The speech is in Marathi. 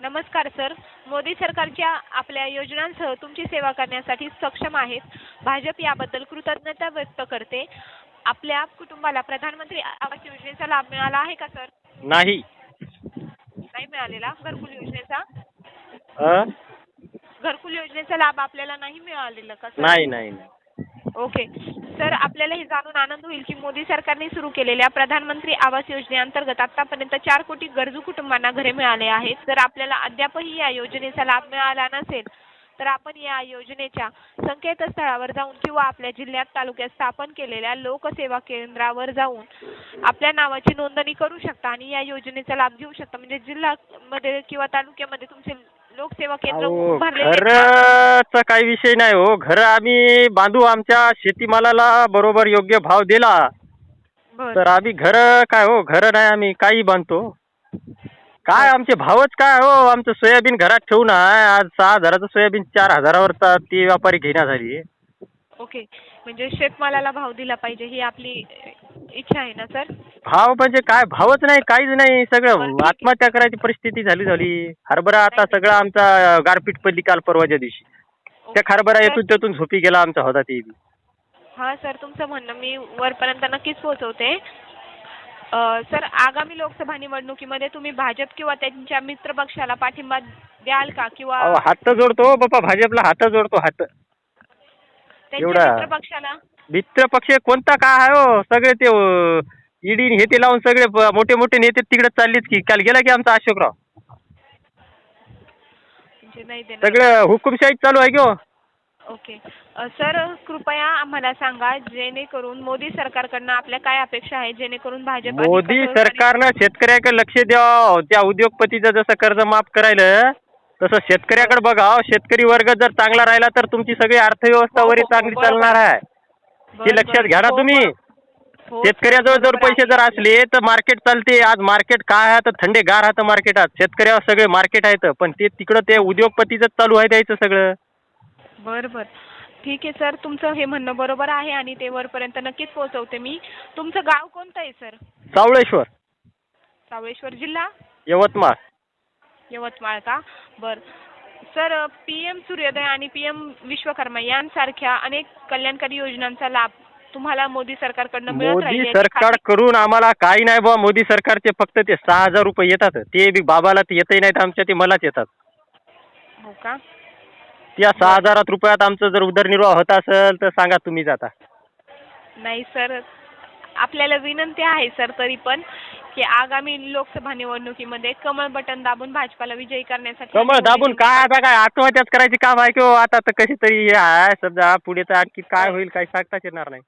नमस्कार सर. मोदी सरकारच्या आपल्या योजनांसह तुमची सेवा करण्यासाठी सक्षम आहेत. भाजप याबद्दल कृतज्ञता व्यक्त करते. आपल्या कुटुंबाला प्रधानमंत्री आवास योजनेचा लाभ मिळाला आहे का सर? नाही. नाही मिळालेला? घरकुल योजनेचा? अ? घरकुल योजनेचा लाभ आपल्याला नाही मिळालेला का सर? नाही नाही नाही. ओके सर आपल्याला हे जाणून आनंद होईल की मोदी सरकारने सुरू केलेल्या प्रधानमंत्री आवास योजनेअंतर्गत आतापर्यंत चार कोटी गरजू कुटुंबांना घरे मिळाले आहेत. जर आपल्याला अद्यापही या योजनेचा लाभ मिळाला नसेल तर आपण या योजनेच्या संकेतस्थळावर जाऊन किंवा आपल्या जिल्ह्यात तालुक्यात स्थापन केलेल्या लोकसेवा केंद्रावर जाऊन आपल्या नावाची नोंदणी करू शकता आणि या योजनेचा लाभ घेऊ शकता. म्हणजे जिल्ह्यामध्ये किंवा तालुक्यामध्ये तुमचे लोकसेवा केंद्र अहो खूप भरलेले आहेत. ना? घरचा काही विषय नाही हो. घर आम्ही बांधू आमच्या शेतीमालाला बरोबर योग्य भाव दिला. बरं. तर आम्ही घर काय हो घर नाही आम्ही काही बांधतो. काय आमचे भावच काय हो? आमचं सोयाबीन घरात ठेवून आहे. आज सहा हजाराचं सोयाबीन चार हजारावर ता- ती व्यापारी घेण्या झाली ओके म्हणजे शेतमालाला भाव दिला पाहिजे ही आपली इच्छा आहे ना सर? भाव म्हणजे काय? भावच नाही काहीच नाही सगळं. आत्महत्या करायची परिस्थिती झाली झाली. हरभरा आता सगळं आमचा गारपीट पडली काल परवाच्या दिवशी. त्या हरभरा येथून त्यातून झोपी गेला आमचा होता ती. हा सर तुमचं म्हणणं मी वरपर्यंत नक्कीच पोहोचवते. अ, सर आगामी लोकसभा निवडणुकीमध्ये तुम्ही भाजप किंवा त्यांच्या मित्र पक्षाला पाठिंबा द्याल का? किंवा अहो, हात जोडतो बाप्पा भाजपला हात जोडतो हात. त्यांच्या एवढा- मित्र पक्षाला मित्र पक्ष कोणता काय आहे हो? सगळे ते ईडी हे ते लावून सगळे मोठे मोठे नेते तिकडे चाललेत की? काल गेला की आमचा अशोकराव? नाही देणार. सगळं हुकुमशाही चालू आहे की हो? ओके. अ, सर कृपया आम्हाला सांगा जेणेकरून मोदी सरकारकडनं आपल्या काय अपेक्षा आहे? जेणेकरून भाजप अधिक मोदी कठोर सरकारनं शेतकऱ्याकडे लक्ष द्यावं. त्या उद्योगपतीचं जसं कर्ज माफ करायलं तसं शेतकऱ्याकडे बघाव. शेतकरी वर्ग जर चांगला राहिला तर तुमची सगळी अर्थव्यवस्था हो, वरी हो, चांगली बरोबर. चालणार आहे. हे लक्षात. घ्या ना हो, तुम्ही. हो. हो, शेतकऱ्याजवळ जर पैसे. जर असले तर मार्केट चालते. आज मार्केट काय आहे तर थंडे गार आहे मार्केटात शेतकऱ्यावर सगळे मार्केट आहेत. पण ते तिकडं ते उद्योगपतीच चालू आहे द्यायचं सगळं. बरं बरं ठीक आहे सर. तुमचं हे म्हणणं बरोबर आहे आणि ते वरपर्यंत नक्कीच पोहोचवते मी. तुमचं गाव कोणतं आहे सर? सावळेश्वर. सावळेश्वर जिल्हा? यवतमाळ. यवतमाळ का? बरं. सर पी एम सूर्योदय आणि पी एम विश्वकर्मा यांसारख्या अनेक कल्याणकारी योजनांचा लाभ तुम्हाला मोदी सरकारकडनं मिळत मोदी राहील याची सरकार खात्री- करून आम्हाला काही नाही बुवा. मोदी सरकारचे फक्त ते सहा हजार रुपये येतात. ते बी बाबाला ते येतही नाहीत आमच्या ते मलाच येतात. हो का? त्या सहा हजारात रुपयात आमचं जर उदरनिर्वाह होत असेल तर सांगा तुम्हीच आता नाही सर. आपल्याला विनंती आहे सर तरी पण. की आगामी लोकसभा निवडणुकीमध्ये कमळ बटन दाबून भाजपाला विजयी करण्यासाठी कमळ दाबून काय आता काय आत्महत्याच करायची काम आहे की हो आता तर कशी तरी हे आहे समजा पुढे तर आणखी काय होईल काही सांगताच येणार नाही.